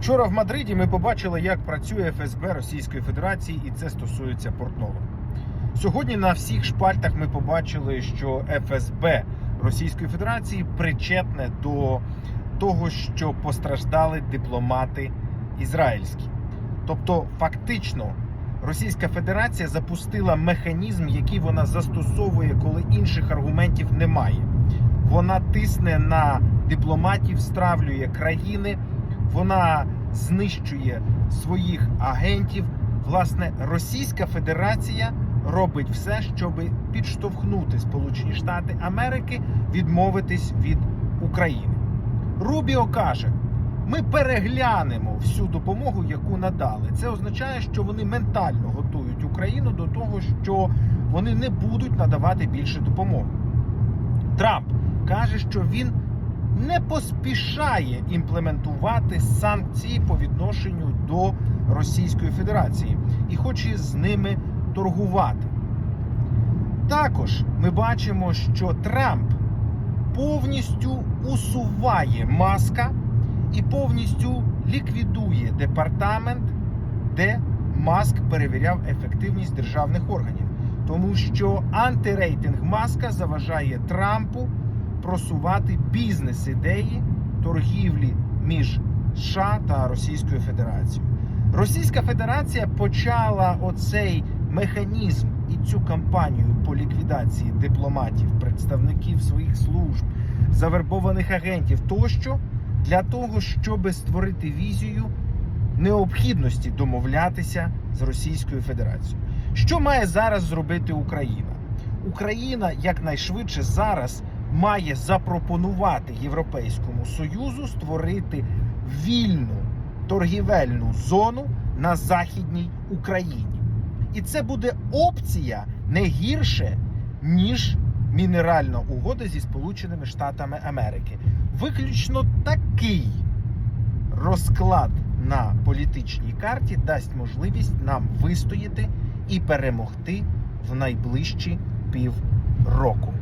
Вчора в Мадриді ми побачили, як працює ФСБ Російської Федерації, і це стосується Портнова. Сьогодні на всіх шпальтах ми побачили, що ФСБ Російської Федерації причетне до того, що постраждали дипломати ізраїльські. Тобто, фактично, Російська Федерація запустила механізм, який вона застосовує, коли інших аргументів немає. Вона тисне на дипломатів, стравлює країни, вона знищує своїх агентів. Власне, Російська Федерація робить все, щоб підштовхнути Сполучені Штати Америки відмовитись від України. Рубіо каже: ми переглянемо всю допомогу, яку надали. Це означає, що вони ментально готують Україну до того, що вони не будуть надавати більше допомоги. Трамп каже, що він не поспішає імплементувати санкції по відношенню до Російської Федерації і хоче з ними торгувати. Також ми бачимо, що Трамп повністю усуває маска і повністю ліквідує департамент, де Маск перевіряв ефективність державних органів, тому що антирейтинг маска заважає Трампу просувати бізнес-ідеї торгівлі між США та Російською Федерацією. Російська Федерація почала оцей механізм і цю кампанію по ліквідації дипломатів, представників своїх служб, завербованих агентів тощо для того, щоб створити візію необхідності домовлятися з Російською Федерацією. Що має зараз зробити Україна? Україна якнайшвидше зараз має запропонувати Європейському Союзу створити вільну торгівельну зону на Західній Україні. І це буде опція не гірше, ніж мінеральна угода зі Сполученими Штатами Америки. Виключно такий розклад на політичній карті дасть можливість нам вистояти і перемогти в найближчі півроку.